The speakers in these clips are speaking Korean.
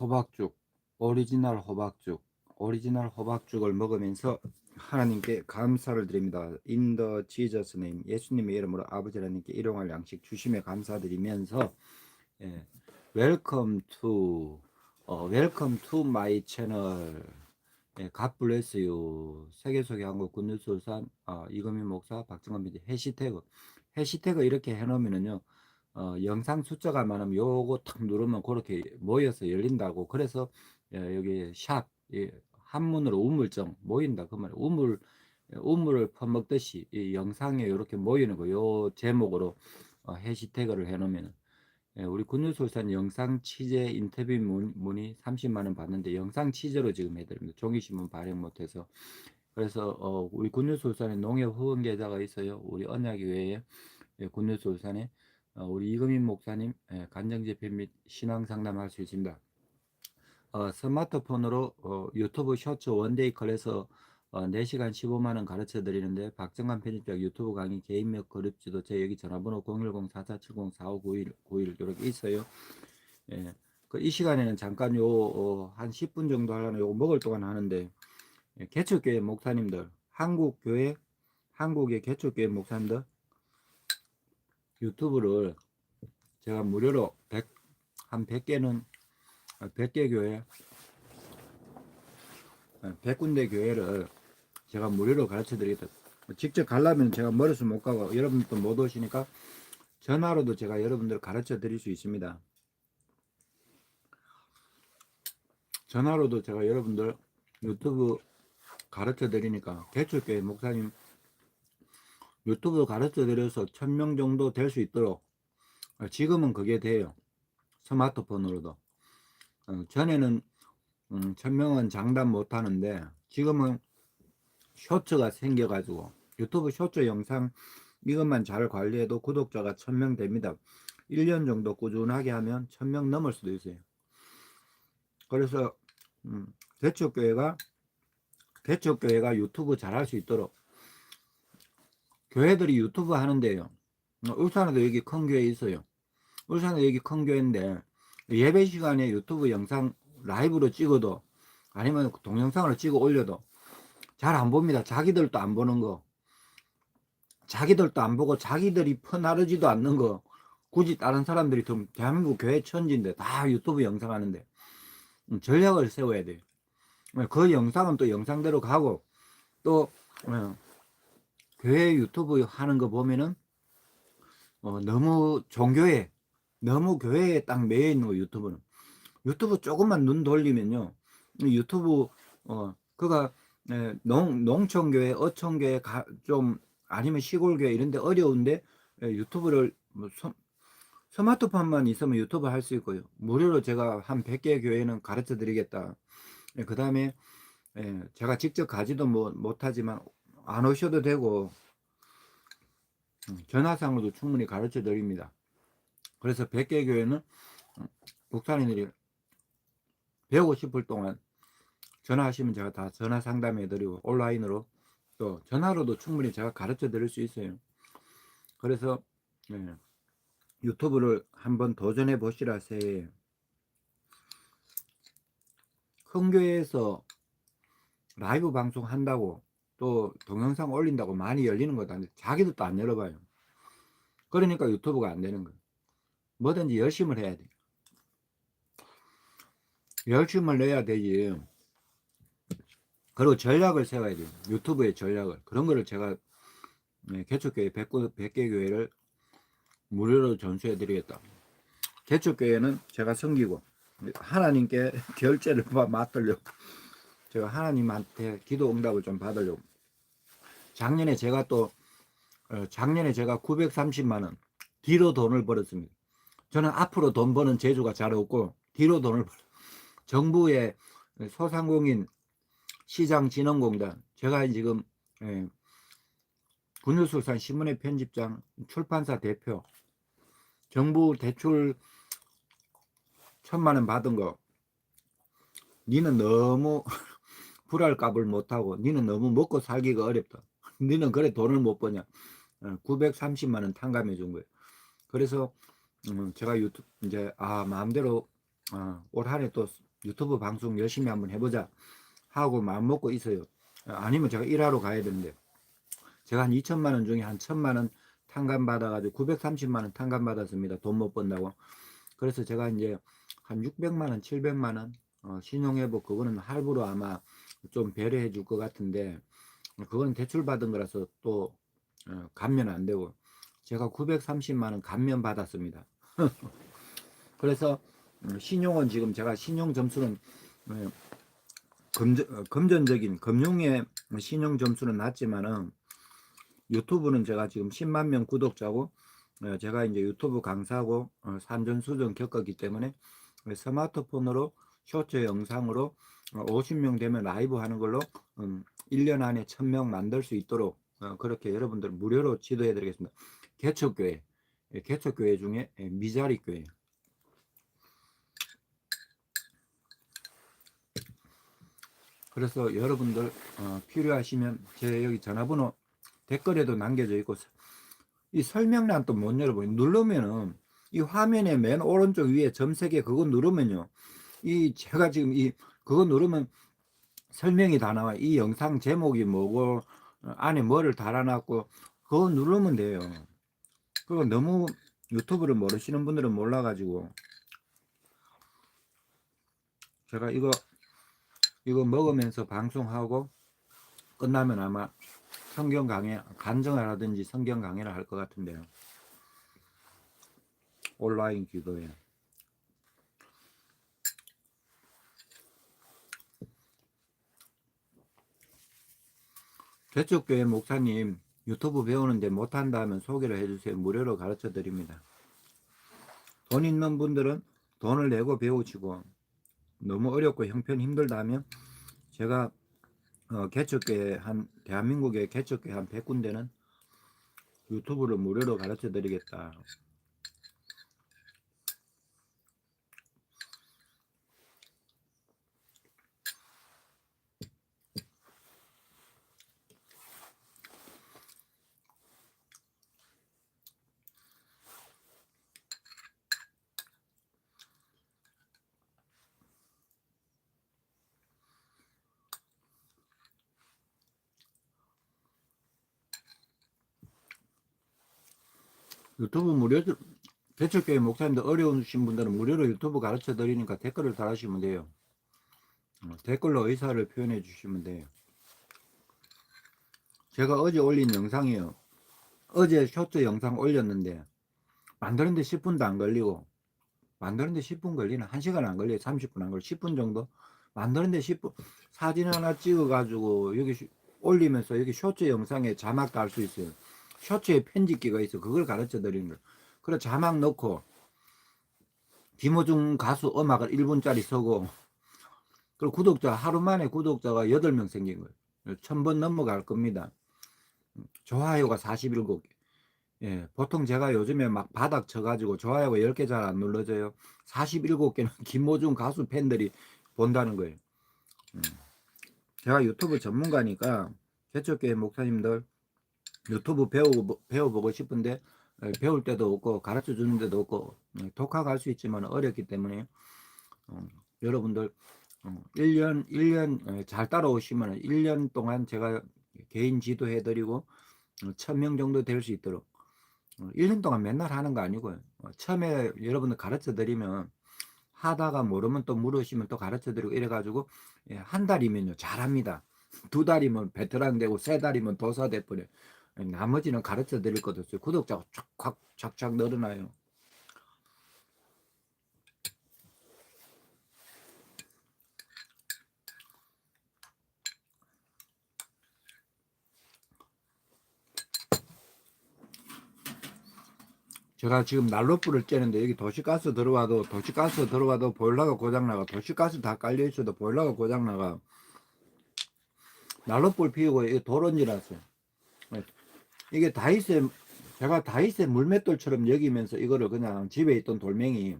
호박죽, 오리지널 호박죽, 오리지널 호박죽을 먹으면서 하나님께 감사를 드립니다. 인더 지저스 네임 예수님의 이름으로 아버지 하나님께 일용할 양식 주심에 감사드리면서 예, 웰컴 투 어, 웰컴 투 마이 채널 예, 갓 블레스 유 세계 속의 한국 군뉴스산 어, 이금희 목사 박정원 PD 해시태그. 해시태그 이렇게 해놓으면은요 어, 영상 숫자가 많으면 요거 탁 누르면 그렇게 모여서 열린다고. 그래서 예, 여기 샵 예, 한문으로 우물정 모인다. 그 말이에요. 우물 우물을 퍼먹듯이 이 영상에 이렇게 모이는 거 요 제목으로 어, 해시태그를 해놓으면 예, 우리 군유솔산 영상 취재 인터뷰 문, 문의 30만 원 받는데 영상 취재로 지금 해드립니다. 종이신문 발행 못해서. 그래서 어, 우리 군유솔산에 농협 후원 계좌가 있어요. 우리 언약교회에 예, 군유솔산에 어, 우리 이금인 목사님 예, 간정제표 및 신앙 상담할 수 있습니다. 어, 스마트폰으로 어, 유튜브 쇼츠 원데이 컬에서 어, 4시간 15만원 가르쳐 드리는데 박정환 편집자 유튜브 강의 개인명 그룹지도 제 여기 전화번호 010-4470-4591 91 이렇게 있어요. 예. 그 이 시간에는 잠깐 요, 어, 한 10분 정도 하려면 요거 먹을 동안 하는데 예, 개척교회 목사님들 한국교회 한국의 개척교회 목사님들 유튜브를 제가 무료로 100, 한 100개는 100개 교회 100군데 교회를 제가 무료로 가르쳐 드리겠다. 직접 가려면 제가 멀어서 못 가고 여러분도 못 오시니까 전화로도 제가 여러분들 가르쳐 드릴 수 있습니다. 전화로도 제가 여러분들 유튜브 가르쳐 드리니까 개척교회 목사님 유튜브 가르쳐 드려서 천 명 정도 될 수 있도록 어, 지금은 그게 돼요. 스마트폰으로도. 어, 전에는 음, 천 명은 장담 못 하는데 지금은 쇼츠가 생겨가지고 유튜브 쇼츠 영상 이것만 잘 관리해도 구독자가 천 명 됩니다. 1년 정도 꾸준하게 하면 천 명 넘을 수도 있어요. 그래서 음, 대척교회가 대척교회가 유튜브 잘할 수 있도록 교회들이 유튜브 하는데요. 어, 울산에도 여기 큰 교회 있어요. 울산에 여기 큰 교회인데 예배 시간에 유튜브 영상 라이브로 찍어도 아니면 동영상으로 찍어 올려도 잘 안 봅니다. 자기들도 안 보는 거. 자기들도 안 보고 자기들이 퍼나르지도 않는 거. 굳이 다른 사람들이 좀 대한민국 교회 천지인데 다 유튜브 영상 하는데 음, 전략을 세워야 돼요. 그 영상은 또 영상대로 가고 또 어, 교회 유튜브 하는 거 보면은 어, 너무 종교에 너무 교회에 딱 매여 있는 거 유튜브는. 유튜브 조금만 눈 돌리면요 유튜브 어 그가 에, 농 농촌교회 어촌교회 가, 좀 아니면 시골교회 이런데 어려운데 에, 유튜브를 뭐 서, 스마트폰만 있으면 유튜브 할 수 있고요. 무료로 제가 한 100개 교회는 가르쳐 드리겠다. 그 다음에 제가 직접 가지도 뭐, 못하지만 안 오셔도 되고 음, 전화상으로도 충분히 가르쳐 드립니다. 그래서 100개 교회는 목사님들이 배우고 싶을 동안 전화하시면 제가 다 전화 상담해 드리고 온라인으로 또 전화로도 충분히 제가 가르쳐 드릴 수 있어요. 그래서 네, 유튜브를 한번 도전해 보시라 세. 큰 교회에서 라이브 방송 한다고 또 동영상 올린다고 많이 열리는 것도 아닌데 자기도 또 안 열어봐요. 그러니까 유튜브가 안 되는 거예요. 뭐든지 열심을 해야 돼. 열심을 내야 되지. 그리고 전략을 세워야 돼요. 유튜브의 전략을. 그런 거를 제가 네, 개척교회 100, 100개 교회를 무료로 전수해 드리겠다. 개척교회는 제가 섬기고 하나님께 결제를 맡으려고 제가 하나님한테 기도 응답을 좀 받으려고 작년에 제가 또 어, 작년에 제가 930만 원 뒤로 돈을 벌었습니다. 저는 앞으로 돈 버는 재주가 잘 없고 뒤로 돈을 벌 정부의 소상공인 시장진흥공단 제가 지금 예, 군유술산 신문의 편집장 출판사 대표 정부 대출 천만 원 받은 거 니는 너무 불알 값을 못하고 니는 너무 먹고 살기가 어렵다 니는 그래 돈을 못 버냐 930만원 어, 탕감해 준 거예요 그래서 음, 제가 유튜브 이제 아 마음대로 어, 올 한해 또 유튜브 방송 열심히 한번 해보자 하고 마음 먹고 있어요. 아니면 제가 일하러 가야 되는데 제가 한 2천만 원 중에 한 천만 원 탕감 받아가지고 930만 원 탕감 받았습니다. 돈 못 번다고. 그래서 제가 이제 한 600만 원, 700만 원 어, 신용회복 그거는 할부로 아마 좀 배려해 줄 것 같은데 그건 대출 받은 거라서 또 어, 감면 안 되고 제가 930만 원 감면 받았습니다. 그래서 음, 신용은 지금 제가 신용 점수는 어, 금전, 어, 금전 적인 금융의 신용 점수는 낮지만은 유튜브는 제가 지금 10만 명 구독자고 어, 제가 이제 유튜브 강사고 어, 산전 수전 겪었기 때문에 스마트폰으로 쇼츠 영상으로 어, 50명 되면 라이브 하는 걸로 음, 1년 안에 1000명 만들 수 있도록 어, 그렇게 여러분들 무료로 지도해 드리겠습니다. 개척교회 예, 개척교회 중에 예, 미자리 교회 그래서 여러분들 어, 필요하시면 제 여기 전화번호 댓글에도 남겨져 있고 이 설명란 또 못 열어보니 누르면은 이 화면에 맨 오른쪽 위에 점색에 그거 누르면요 이 제가 지금 이 그거 누르면 설명이 다 나와. 이 영상 제목이 뭐고 어, 안에 뭐를 달아놨고 그거 누르면 돼요. 그거 너무 유튜브를 모르시는 분들은 몰라가지고. 제가 이거 이거 먹으면서 방송하고 끝나면 아마 성경 강의 간증하라든지 성경 강의를 할 것 같은데요. 온라인 기도에 개척교회 목사님 유튜브 배우는데 못한다 하면 소개를 해주세요. 무료로 가르쳐 드립니다. 돈 있는 분들은 돈을 내고 배우시고 너무 어렵고 형편 힘들다 하면 제가 어, 개척교회 한 대한민국의 개척교회 한 100군데는 유튜브를 무료로 가르쳐 드리겠다. 유튜브 무료 개척교회 목사님들 어려우신 분들은 무료로 유튜브 가르쳐 드리니까 댓글을 달아주시면 돼요. 어, 댓글로 의사를 표현해 주시면 돼요. 제가 어제 올린 영상이요. 어제 쇼트 영상 올렸는데 만드는데 10분도 안 걸리고 만드는데 10분 걸리는 1시간 안 걸려요. 30분 안 걸려. 10분 정도. 만드는데 10분 사진 하나 찍어 가지고 여기 시- 올리면서 여기 쇼트 영상에 자막 달수 있어요. 쇼츠에 편집기가 있어. 그걸 가르쳐 드리는 거예요. 그래 자막 넣고 김호중 가수 음악을 1분짜리 쓰고 그리고 구독자 하루 만에 구독자가 8명 생긴 거예요. 1000번 넘어갈 겁니다. 좋아요가 47개. 예, 보통 제가 요즘에 막 바닥 쳐가지고 좋아요가 10개 잘 안 눌러져요. 47개는 김호중 가수 팬들이 본다는 거예요. 음. 제가 유튜브 전문가니까 개척교회 목사님들 유튜브 배우, 배워보고 싶은데 에, 배울 때도 없고 가르쳐 주는 데도 없고 음, 독학할 수 있지만 어렵기 때문에 어, 여러분들 어, 1년 1년 에, 잘 따라오시면 1년 동안 제가 개인 지도해 드리고 1000명 정도 될 수 있도록 어, 1년 동안 맨날 하는 거 아니고요. 어, 처음에 여러분들 가르쳐 드리면 하다가 모르면 또 물으시면 또 가르쳐 드리고 이래 가지고 예, 한 달이면요 잘합니다. 두 달이면 베테랑 되고 세 달이면 도사 돼 버려. 나머지는 가르쳐 드릴 것도 없어요. 구독자가 쫙, 쫙쫙 늘어나요. 제가 지금 난로불을 쬐는데 여기 도시가스 들어와도 도시가스 들어와도 보일러가 고장나가 도시가스 다 깔려 있어도 보일러가 고장나가 난로불 피우고 이게 도론지라서 이게 다이세 제가 다이세 물맷돌처럼 여기면서 이거를 그냥 집에 있던 돌멩이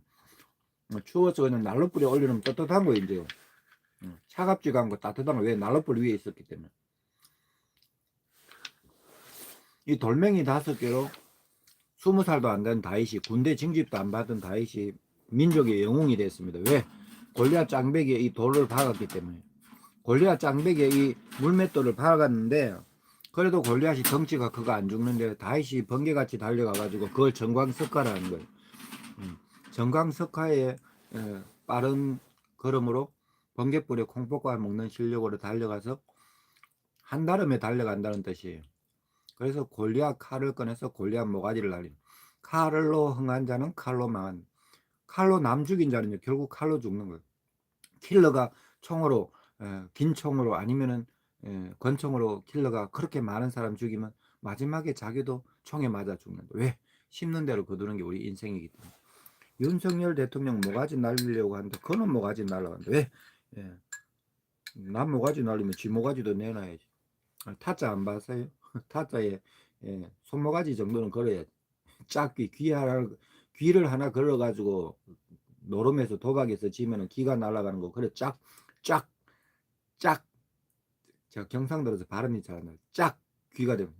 추워서 그냥 난로불에 올려놓으면 따뜻한 거 이제요 음, 차갑지가 않고 따뜻한 거. 왜 난로불 위에 있었기 때문에. 이 돌멩이 다섯 개로 스무 살도 안 된 다이시 군대 징집도 안 받은 다이시 민족의 영웅이 됐습니다. 왜? 골리앗 장벽에 이 돌을 박았기 때문에. 골리앗 장벽에 이 물맷돌을 박았는데 그래도 골리앗이 덩치가 크고 안 죽는데 다윗이 번개같이 달려가가지고 그걸 정광석화라는 거예요. 음, 정광석화의 에, 빠른 걸음으로 번개불에 콩볶아 먹는 실력으로 달려가서 한달음에 달려간다는 뜻이에요. 그래서 골리앗 칼을 꺼내서 골리앗 모가지를 날린 칼로 흥한 자는 칼로 망한 칼로 남 죽인 자는 결국 칼로 죽는 거예요. 킬러가 총으로 에, 긴 총으로 아니면은 에, 권총으로 킬러가 그렇게 많은 사람 죽이면 마지막에 자기도 총에 맞아 죽는다. 왜? 심는 대로 거두는 게 우리 인생이기 때문에. 윤석열 대통령 모가지 날리려고 하는데 그는 모가지 날라가는데 왜? 예. 남 모가지 날리면 지 모가지도 내놔야지. 아, 타짜 안 봤어요? 타짜에 예, 손모가지 정도는 걸어야지. 짝귀 귀 하나 귀를 하나 걸어가지고 노름에서 도박에서 지면은 귀가 날아가는 거 그래 짝 짝 짝 제가 경상도에서 발음이 잘 안 나요. 짝 귀가 되면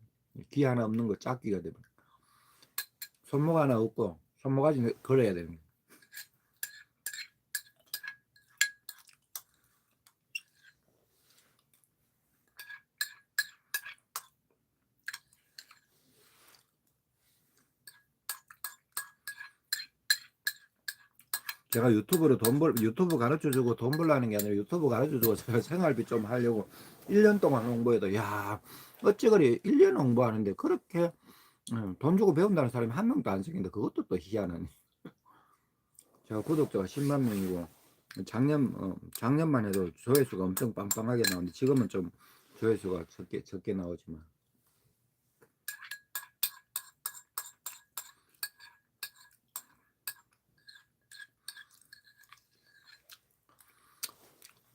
귀 하나 없는 거 짝 귀가 되면 손목 하나 없고 손모가지 걸어야 거예요. 제가 유튜브로 돈 벌, 유튜브 가르쳐 주고 돈 벌라는 게 아니라 유튜브 가르쳐 주고 제가 생활비 좀 하려고 1년 동안 홍보해도, 야, 어찌 그리 1년 홍보하는데 그렇게 음, 돈 주고 배운다는 사람이 한 명도 안 생긴다. 그것도 또 희한하네. 제가 구독자가 10만 명이고, 작년, 어, 작년만 해도 조회수가 엄청 빵빵하게 나오는데, 지금은 좀 조회수가 적게, 적게 나오지만.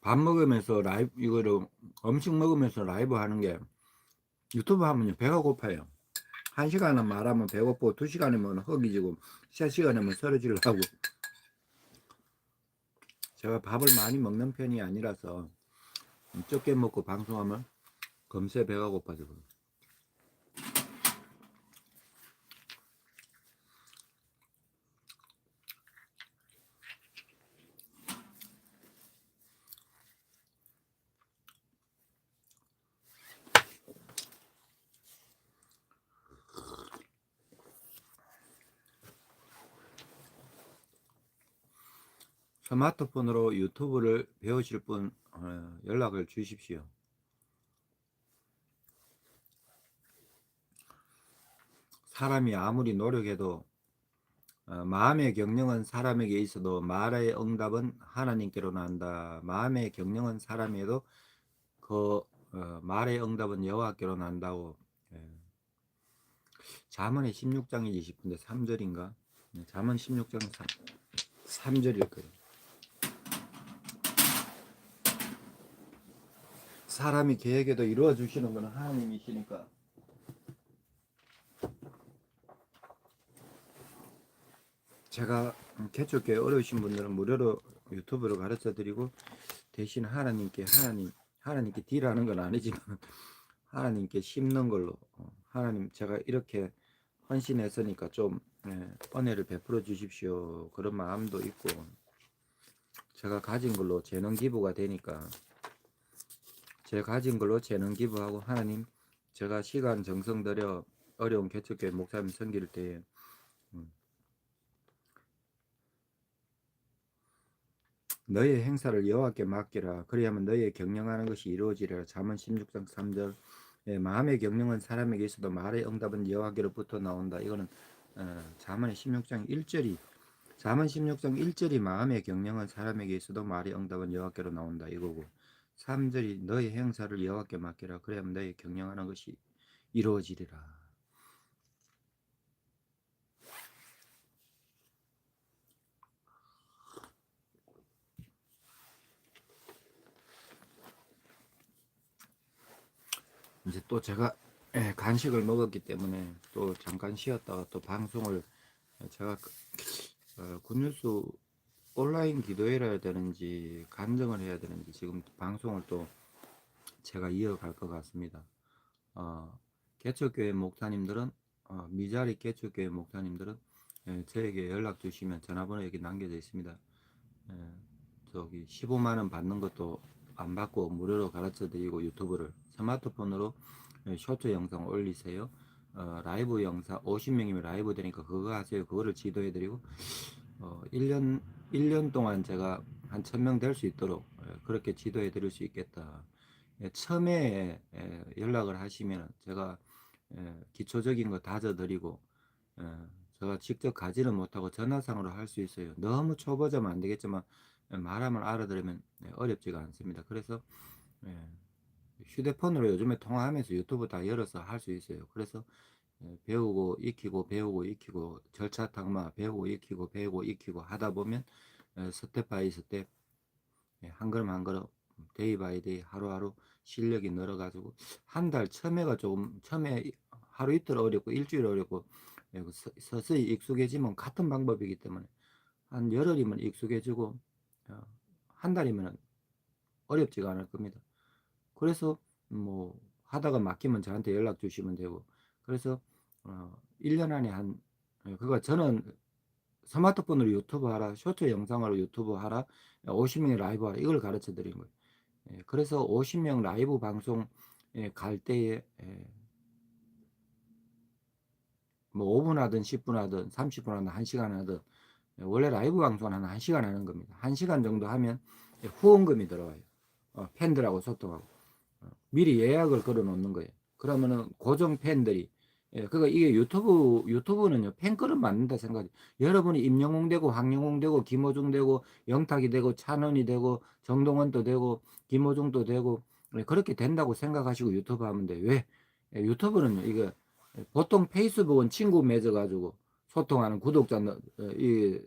밥 먹으면서 라이브 이거를 음식 먹으면서 라이브 하는 게 유튜브 하면요 배가 고파요. 한 시간은 말하면 배고프고 두 시간이면 허기지고 세 시간이면 쓰러지려고. 제가 밥을 많이 먹는 편이 아니라서 적게 먹고 방송하면 금세 배가 고파져 그 스마트폰으로 유튜브를 배우실 분 어, 연락을 주십시오. 사람이 아무리 노력해도 어, 마음의 경영은 사람에게 있어도 말의 응답은 하나님께로 난다. 마음의 경영은 사람에도 그 어, 말의 응답은 여호와께로 난다고. 예. 잠언의 16장이지 싶은데 3절인가? 잠언 16장 3, 3절일 거예요. 사람이 계획에도 이루어 주시는 것은 하나님이시니까. 제가 개척교회 어려우신 분들은 무료로 유튜브로 가르쳐 드리고 대신 하나님께 하나님 하나님께 딜하는 건 아니지만 하나님께 심는 걸로 어, 하나님 제가 이렇게 헌신했으니까 좀 예, 은혜를 베풀어 주십시오. 그런 마음도 있고 제가 가진 걸로 재능 기부가 되니까 제가 가진 걸로 재능 기부하고 하나님 제가 시간 정성 들여 어려운 개척교회 목사님 섬길 때에 음, 너의 행사를 여호와께 맡기라. 그리하면 너의 경영하는 것이 이루어지리라. 잠언 16장 3절. 예, 마음의 경영은 사람에게 있어도 말의 응답은 여호와께로부터 나온다. 이거는 어, 잠언의 16장 1절이 잠언 16장 1절이 마음의 경영은 사람에게 있어도 말의 응답은 여호와께로 나온다. 이거고 3절이 너의 행사를 여호와께 맡기라. 그래야면 너의 경영하는 것이 이루어지리라. 이제 또 제가 예, 간식을 먹었기 때문에 또 잠깐 쉬었다가 또 방송을 제가 그, 어, 굿뉴스 온라인 기도회를 해야 되는지 간증을 해야 되는지 지금 방송을 또 제가 이어갈 것 같습니다. 어, 개척교회 목사님들은 어, 미자리 개척교회 목사님들은 예, 저에게 연락 주시면 전화번호 여기 남겨져 있습니다. 예, 저기 15만 원 받는 것도 안 받고 무료로 가르쳐 드리고 유튜브를 스마트폰으로 예, 쇼트 영상 올리세요. 어, 라이브 영상 50명이면 라이브 되니까 그거 하세요. 그거를 지도해 드리고 어, 1년 1년 동안 제가 한 1000명 될 수 있도록 예, 그렇게 지도해 드릴 수 있겠다. 예, 처음에 예, 연락을 하시면 제가 예, 기초적인 거 다져 드리고 예, 제가 직접 가지는 못하고 전화상으로 할 수 있어요. 너무 초보자면 안 되겠지만 예, 말하면 알아들으면 예, 어렵지가 않습니다. 그래서 예, 휴대폰으로 요즘에 통화하면서 유튜브 다 열어서 할 수 있어요. 그래서 예, 배우고 익히고 배우고 익히고 절차 탁마 배우고 익히고 배우고 익히고 하다 보면 예, 스텝 바이 스텝 예, 한 걸음 한 걸음 데이 바이 데이 하루하루 실력이 늘어가지고 한 달 처음에가 조금 처음에 하루 이틀 어렵고 일주일 어렵고 예, 그 서- 서서히 익숙해지면 같은 방법이기 때문에 한 열흘이면 익숙해지고 어, 한 달이면 어렵지가 않을 겁니다. 그래서 뭐 하다가 막히면 저한테 연락 주시면 되고 그래서 어 1년 안에 한 예, 그거 저는 스마트폰으로 유튜브 하라 쇼트 영상으로 유튜브 하라 50명의 라이브 하라 이걸 가르쳐 드린 거예요. 예, 그래서 50명 라이브 방송 예, 갈 때에 예, 뭐 5분 하든 10분 하든 30분 하든 1시간 하든 예, 원래 라이브 방송은 한 1시간 하는 겁니다. 1시간 정도 하면 예, 후원금이 들어와요. 어, 팬들하고 소통하고 어, 미리 예약을 걸어 놓는 거예요. 그러면은 고정 팬들이 예, 그러니까 이게 유튜브 유튜브는요 팬클럽 만든다 생각해. 여러분이 임영웅 되고 황영웅 되고 김호중 되고 영탁이 되고 찬원이 되고 정동원도 되고 김호중도 되고 예, 그렇게 된다고 생각하시고 유튜브 하면 돼. 왜? 예, 유튜브는 이거 보통 페이스북은 친구 맺어가지고 소통하는 구독자 너- 어, 이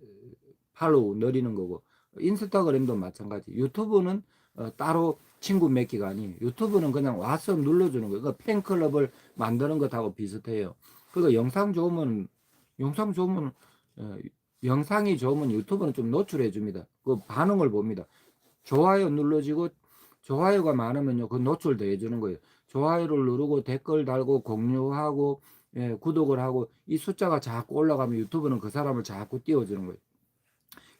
팔로우 늘리는 거고 인스타그램도 마찬가지. 유튜브는 어, 따로 친구 맺기가 아니에요. 유튜브는 그냥 와서 눌러주는 거예요. 그 팬클럽을 만드는 것하고 비슷해요. 그리고 영상 좋으면 영상 좋으면 어, 영상이 좋으면 유튜브는 좀 노출해 줍니다. 그 반응을 봅니다. 좋아요 눌러지고 좋아요가 많으면요 그 노출도 해주는 거예요. 좋아요를 누르고 댓글 달고 공유하고 예, 구독을 하고 이 숫자가 자꾸 올라가면 유튜브는 그 사람을 자꾸 띄워주는 거예요.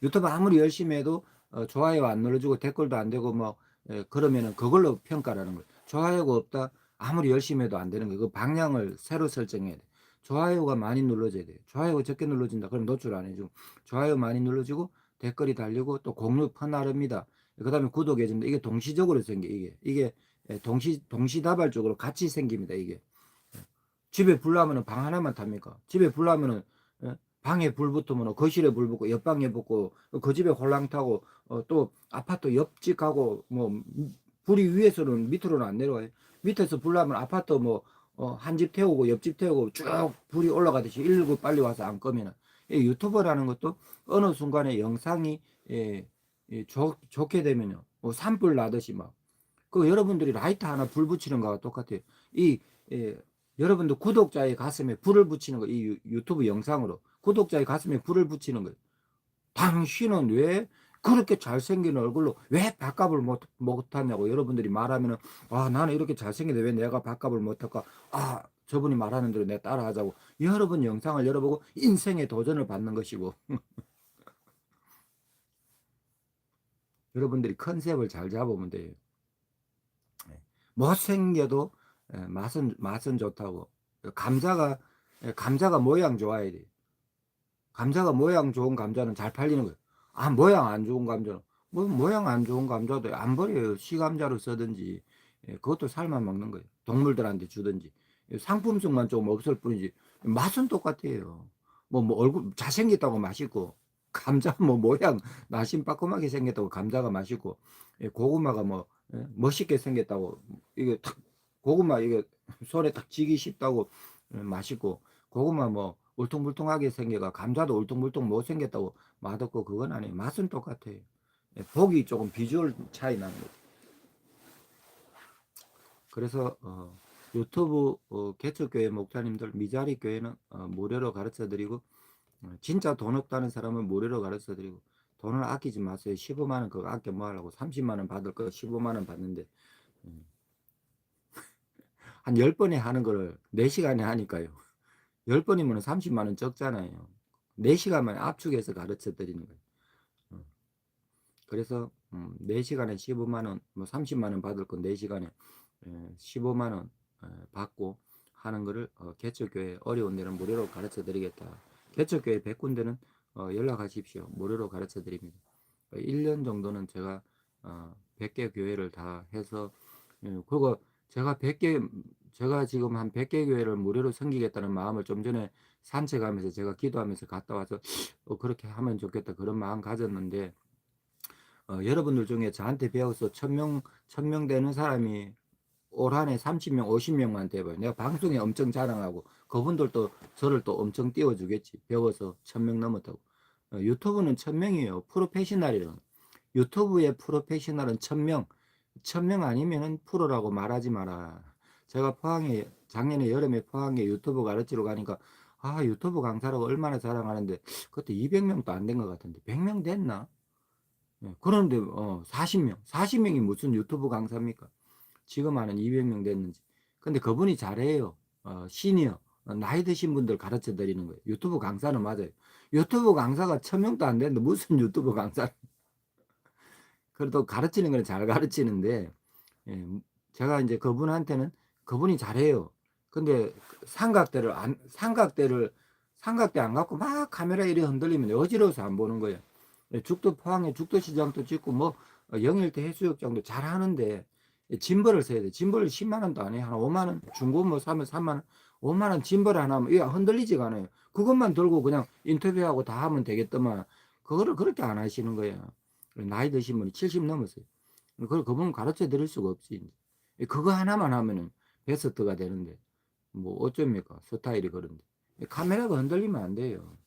유튜브 아무리 열심히 해도 어, 좋아요 안 눌러주고 댓글도 안 되고 뭐 예, 그러면은 그걸로 평가라는 거예요. 좋아요가 없다 아무리 열심히 해도 안 되는 거예요. 그 방향을 새로 설정해야 돼. 좋아요가 많이 눌러져야 돼요. 좋아요가 적게 눌러진다. 그럼 노출 안 해주고 좋아요 많이 눌러지고 댓글이 달리고 또 공유 퍼나릅니다. 그 다음에 구독해준다. 이게 동시적으로 생겨 이게 이게 예, 동시 동시다발적으로 같이 생깁니다. 이게 예. 집에 불 나면은 방 하나만 탑니까? 집에 불 나면은 예, 방에 불 붙으면 거실에 불 붙고 옆방에 붙고 그 집에 홀랑 타고 어, 또 아파트 옆집 가고 뭐 음, 불이 위에서는 밑으로는 안 내려와요. 밑에서 불 나면 아파트 뭐한집 태우고 옆집 태우고 쭉 불이 올라가듯이 일구 빨리 와서 안 끄면은 이 유튜버라는 것도 어느 순간에 영상이 예, 예, 좋, 좋게 되면요 뭐 산불 나듯이 막 그 여러분들이 라이터 하나 불 붙이는 거와 똑같아요. 이 예, 여러분들 구독자의 가슴에 불을 붙이는 거, 이 유튜브 영상으로 구독자의 가슴에 불을 붙이는 거예요. 당신은 왜 그렇게 잘생긴 얼굴로 왜 밥값을 못, 못하냐고 여러분들이 말하면은, 아, 나는 이렇게 잘생긴데 왜 내가 밥값을 못할까? 아, 저분이 말하는 대로 내가 따라하자고. 여러분 영상을 열어보고 인생의 도전을 받는 것이고. 여러분들이 컨셉을 잘 잡으면 돼요. 예. 못생겨도 예, 맛은 맛은 좋다고. 감자가 예, 감자가 모양 좋아야 돼. 감자가 모양 좋은 감자는 잘 팔리는 거예요. 아 모양 안 좋은 감자는 뭐 모양 안 좋은 감자도 안 버려요. 시감자로 쓰든지 예, 그것도 삶아 먹는 거예요. 동물들한테 주든지 예, 상품성만 좀 없을 뿐이지 맛은 똑같아요. 뭐, 뭐 얼굴 잘생겼다고 맛있고 감자 뭐 모양 나심 빠끔하게 생겼다고 감자가 맛있고 예, 고구마가 뭐 예, 멋있게 생겼다고 이게 탁 고구마 이게 손에 딱 쥐기 쉽다고 예, 맛있고 고구마 뭐 울퉁불퉁하게 생겨가 감자도 울퉁불퉁 못 생겼다고 맛없고 그건 아니에요. 맛은 똑같아요. 예, 보기 조금 비주얼 차이 나는 거죠. 그래서 어, 유튜브 어, 개척교회 목사님들 미자리 교회는 어, 무료로 가르쳐 드리고 어, 진짜 돈 없다는 사람은 무료로 가르쳐 드리고 돈을 아끼지 마세요. 15만 원 그거 아껴 뭐 하려고 30만 원 받을 거 15만 원 받는데 음. 한 10번에 하는 거를 4시간에 하니까요. 10번이면 30만 원 적잖아요. 4시간만 압축해서 가르쳐 드리는 거예요. 어. 그래서 음, 4시간에 15만 원, 뭐 30만 원 받을 건 4시간에 15만 원 에, 받고 하는 거를 어, 개척교회 어려운 데는 무료로 가르쳐 드리겠다. 개척교회 100군데는 어, 연락하십시오. 무료로 가르쳐 드립니다. 1년 정도는 제가 어, 100개 교회를 다 해서 예, 그거 제가 100개 제가 지금 한 100개 교회를 무료로 섬기겠다는 마음을 좀 전에 산책하면서 제가 기도하면서 갔다 와서 어, 그렇게 하면 좋겠다 그런 마음 가졌는데 어, 여러분들 중에 저한테 배워서 천명 천명 되는 사람이 올 한해 30명 50명만 돼봐요. 내가 방송에 엄청 자랑하고 그분들도 저를 또 엄청 띄워주겠지. 배워서 천명 넘었다고. 어, 유튜브는 천명이에요. 프로페셔널이에요 유튜브의 프로페셔널은 천명. 천명 아니면은 프로라고 말하지 마라 제가 포항에 작년에 여름에 포항에 유튜브 가르치러 가니까 아 유튜브 강사라고 얼마나 자랑하는데 그때 200명도 안 된 것 같은데 100명 됐나? 예, 그런데 어 40명. 40명이 무슨 유튜브 강사입니까? 지금 하는 200명 됐는지. 근데 그분이 잘해요. 어, 시니어. 어, 나이 드신 분들 가르쳐 드리는 거예요. 유튜브 강사는 맞아요. 유튜브 강사가 1000명도 안 되는데 무슨 유튜브 강사? 그래도 가르치는 건 잘 가르치는데 예, 제가 이제 그분한테는 그분이 잘해요. 근데 삼각대를 안 삼각대를 삼각대 안 갖고 막 카메라 이리 흔들리면 어지러워서 안 보는 거예요. 예, 죽도 포항에 죽도 시장도 찍고 뭐 어, 영일대 해수욕장도 잘 하는데 짐벌을 써야 돼. 짐벌을 10만 원도 안 해. 한 5만 원 중고 뭐 사면 3만 원. 5만 원 짐벌 하나 하면 이게 흔들리지가 않아요. 그것만 들고 그냥 인터뷰하고 다 하면 되겠더만 그거를 그렇게 안 하시는 거예요. 나이 드신 분이 70 넘었어요. 그걸 그분 가르쳐 드릴 수가 없지. 그거 하나만 하면은 베스트가 되는데 뭐 어쩝니까? 스타일이 그런데. 카메라가 흔들리면 안 돼요.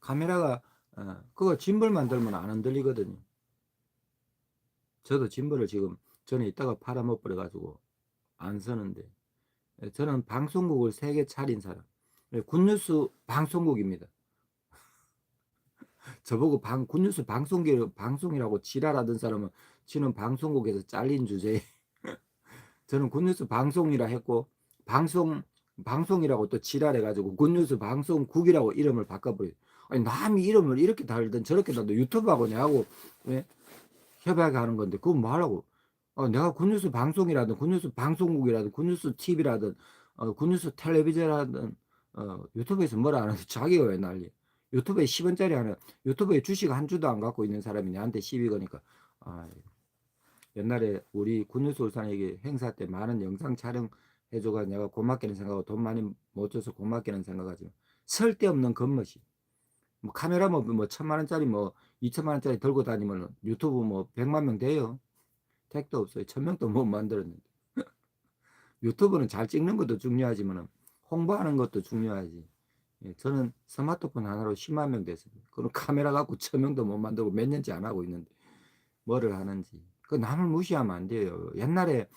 카메라가 어, 그거 짐벌만 들면 안 흔들리거든요. 저도 짐벌을 지금 전에 있다가 팔아못 버려 가지고 안 쓰는데. 저는 방송국을 세 개 차린 사람. 굿뉴스 방송국입니다. 저보고 방, 굿뉴스 방송기, 방송이라고 지랄하던 사람은 지는 방송국에서 잘린 주제에 저는 굿뉴스 방송이라 했고 방송 방송이라고 또 지랄해가지고 굿뉴스 방송국이라고 이름을 바꿔버려요. 아니 남이 이름을 이렇게 달든 저렇게 달든 유튜브하고 내하고 왜 협약하는 건데 그건 뭐하라고? 어, 내가 굿뉴스 방송이라든 굿뉴스 방송국이라든 굿뉴스 TV라든 어, 굿뉴스 텔레비전이라든 어, 유튜브에서 뭐라 하는데 자기가 왜 난리? 유튜브에 10원짜리 하는 유튜브에 주식 한 주도 안 갖고 있는 사람이 나한테 시비 거니까 아, 옛날에 우리 군뉴스 울산에게 행사 때 많은 영상 촬영 해줘가 내가 고맙게는 생각하고 돈 많이 못 줘서 고맙게는 생각하지만 쓸데없는 겉멋이. 뭐 카메라 뭐, 뭐 천만 원짜리 뭐 이천만 원짜리 들고 다니면 유튜브 뭐 백만 명 돼요. 택도 없어요. 천 명도 못 만들었는데. 유튜브는 잘 찍는 것도 중요하지만 홍보하는 것도 중요하지. 예, 저는 스마트폰 하나로 10만 명 됐습니다 그럼 카메라 갖고 천 명도 못 만들고 몇 년째 안 하고 있는데 뭐를 하는지 그 남을 무시하면 안 돼요. 옛날에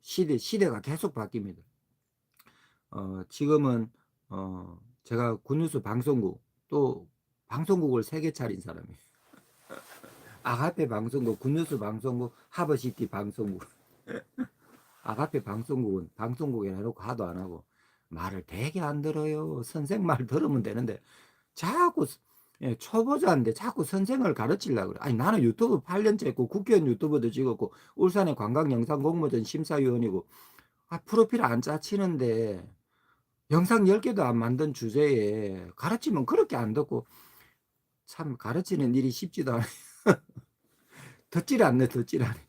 시대, 시대가 계속 바뀝니다. 어, 지금은, 어, 제가 군뉴스 방송국, 또 방송국을 세 개 차린 사람이에요. 아가페 방송국, 군뉴스 방송국, 하버시티 방송국. 아가페 방송국은 방송국에 해놓고 하도 안 하고 말을 되게 안 들어요. 선생 말 들으면 되는데 자꾸 예, 초보자인데 자꾸 선생을 가르치려고 그래. 아니, 나는 유튜브 8년째 했고, 국회의원 유튜브도 찍었고, 울산의 관광 영상 공모전 심사위원이고, 아, 프로필 안 짜치는데, 영상 10개도 안 만든 주제에 가르치면 그렇게 안 듣고, 참, 가르치는 일이 쉽지도 않아요. 듣질 않네, 듣질 않네.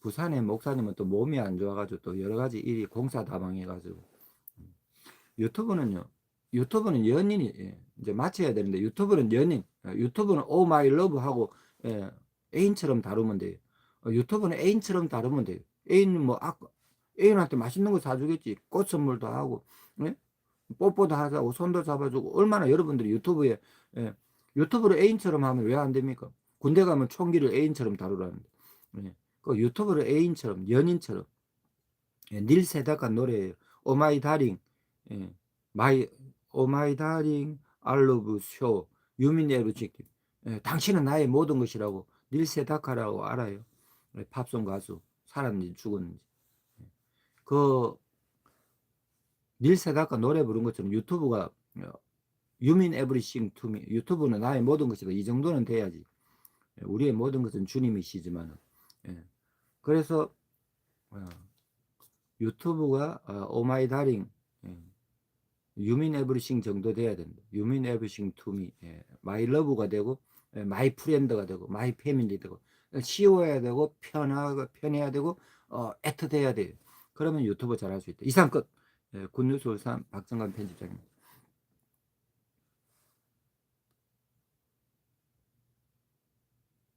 부산의 목사님은 또 몸이 안 좋아가지고 또 여러 가지 일이 공사 다방해가지고. 유튜브는요, 유튜브는 연인이 예, 이제 맞춰야 되는데 유튜브는 연인, 어, 유튜브는 오 마이 러브 하고 예, 애인처럼 다루면 돼요. 어, 유튜브는 애인처럼 다루면 돼요. 애인은 뭐 아, 애인한테 맛있는 거 사주겠지. 꽃 선물도 하고 예? 뽀뽀도 하자고 손도 잡아주고 얼마나 여러분들이 유튜브에 예, 유튜브를 애인처럼 하면 왜 안 됩니까? 군대 가면 총기를 애인처럼 다루라는데 예. 그 유튜브를 애인처럼 연인처럼 예, 닐 세다가 노래예요. 오마이 다링 예, 마이 오마이 다링 알로브 쇼 유민 에르치키 예, 당신은 나의 모든 것이라고 닐세 다카라고 알아요 예, 팝송 가수 살았는지 죽었는지 예. 그 닐세 다카 노래 부른 것처럼 유튜브가 유민 에브리싱 투미 유튜브는 나의 모든 것이다 이 정도는 돼야지 예, 우리의 모든 것은 주님이시지만 예. 그래서 어, 유튜브가 어, 오마이 다링 예. 유민 에브리싱 정도 돼야 된다. 유민 에브리싱 투미 예. 마이 러브가 되고 예, 마이 프렌드가 되고 마이 패밀리 되고 쉬워야 되고 편하 편해야 되고 어, 애틋해야 돼요. 그러면 유튜브 잘할 수 있다. 이상 끝. 예, 굿뉴스 울산 박정관 편집장입니다.